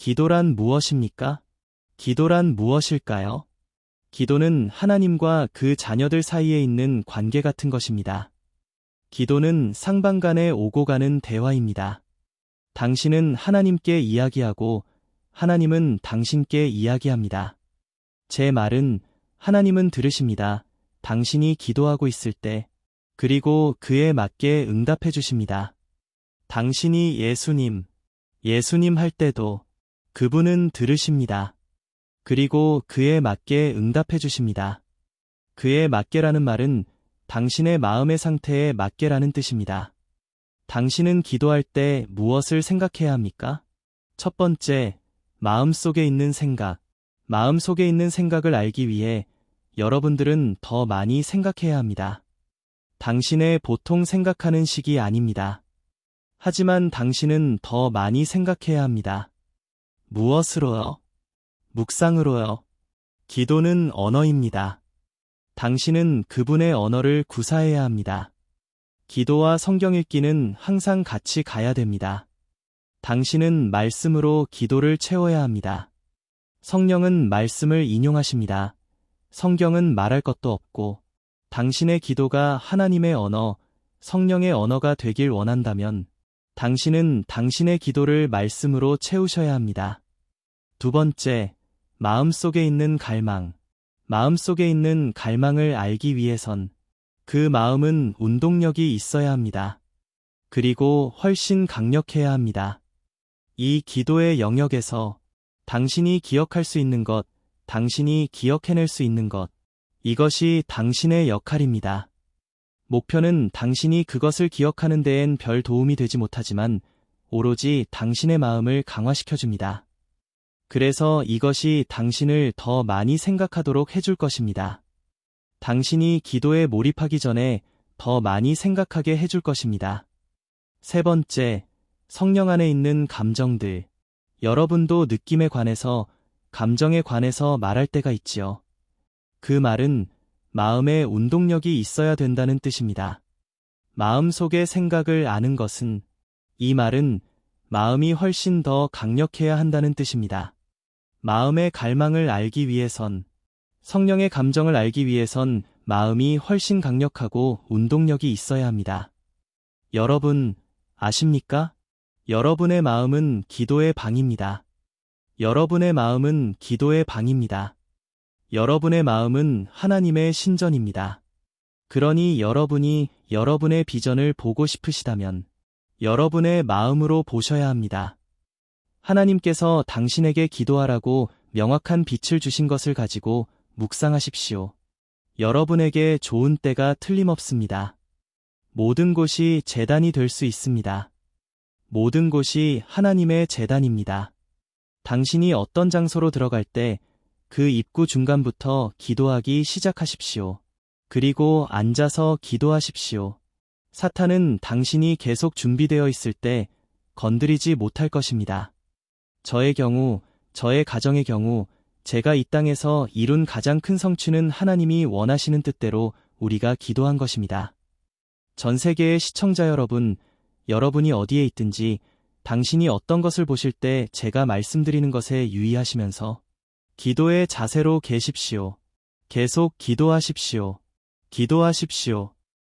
기도란 무엇입니까? 기도란 무엇일까요? 기도는 하나님과 그 자녀들 사이에 있는 관계 같은 것입니다. 기도는 상방 간의 오고 가는 대화입니다. 당신은 하나님께 이야기하고 하나님은 당신께 이야기합니다. 제 말은 하나님은 들으십니다. 당신이 기도하고 있을 때, 그리고 그에 맞게 응답해 주십니다. 당신이 예수님, 예수님 할 때도 그분은 들으십니다. 그리고 그에 맞게 응답해 주십니다. 그에 맞게라는 말은 당신의 마음의 상태에 맞게라는 뜻입니다. 당신은 기도할 때 무엇을 생각해야 합니까? 첫 번째, 마음 속에 있는 생각. 마음 속에 있는 생각을 알기 위해 여러분들은 더 많이 생각해야 합니다. 당신의 보통 생각하는 식이 아닙니다. 하지만 당신은 더 많이 생각해야 합니다. 무엇으로요? 묵상으로요. 기도는 언어입니다. 당신은 그분의 언어를 구사해야 합니다. 기도와 성경 읽기는 항상 같이 가야 됩니다. 당신은 말씀으로 기도를 채워야 합니다. 성령은 말씀을 인용하십니다. 성경은 말할 것도 없고, 당신의 기도가 하나님의 언어, 성령의 언어가 되길 원한다면, 당신은 당신의 기도를 말씀으로 채우셔야 합니다. 두 번째, 마음 속에 있는 갈망. 마음 속에 있는 갈망을 알기 위해선 그 마음은 운동력이 있어야 합니다. 그리고 훨씬 강력해야 합니다. 이 기도의 영역에서 당신이 기억할 수 있는 것, 당신이 기억해낼 수 있는 것, 이것이 당신의 역할입니다. 목표는 당신이 그것을 기억하는 데엔 별 도움이 되지 못하지만 오로지 당신의 마음을 강화시켜줍니다. 그래서 이것이 당신을 더 많이 생각하도록 해줄 것입니다. 당신이 기도에 몰입하기 전에 더 많이 생각하게 해줄 것입니다. 세 번째, 성령 안에 있는 감정들. 여러분도 느낌에 관해서, 감정에 관해서 말할 때가 있지요. 그 말은 마음에 운동력이 있어야 된다는 뜻입니다. 마음 속의 생각을 아는 것은 이 말은 마음이 훨씬 더 강력해야 한다는 뜻입니다. 마음의 갈망을 알기 위해선 성령의 감정을 알기 위해선 마음이 훨씬 강력하고 운동력이 있어야 합니다. 여러분, 아십니까? 여러분의 마음은 기도의 방입니다. 여러분의 마음은 기도의 방입니다. 여러분의 마음은 하나님의 신전입니다. 그러니 여러분이 여러분의 비전을 보고 싶으시다면 여러분의 마음으로 보셔야 합니다. 하나님께서 당신에게 기도하라고 명확한 빛을 주신 것을 가지고 묵상하십시오. 여러분에게 좋은 때가 틀림없습니다. 모든 곳이 재단이 될 수 있습니다. 모든 곳이 하나님의 재단입니다. 당신이 어떤 장소로 들어갈 때 그 입구 중간부터 기도하기 시작하십시오. 그리고 앉아서 기도하십시오. 사탄은 당신이 계속 준비되어 있을 때 건드리지 못할 것입니다. 저의 경우, 저의 가정의 경우, 제가 이 땅에서 이룬 가장 큰 성취는 하나님이 원하시는 뜻대로 우리가 기도한 것입니다. 전 세계의 시청자 여러분, 여러분이 어디에 있든지 당신이 어떤 것을 보실 때 제가 말씀드리는 것에 유의하시면서 기도의 자세로 계십시오. 계속 기도하십시오. 기도하십시오.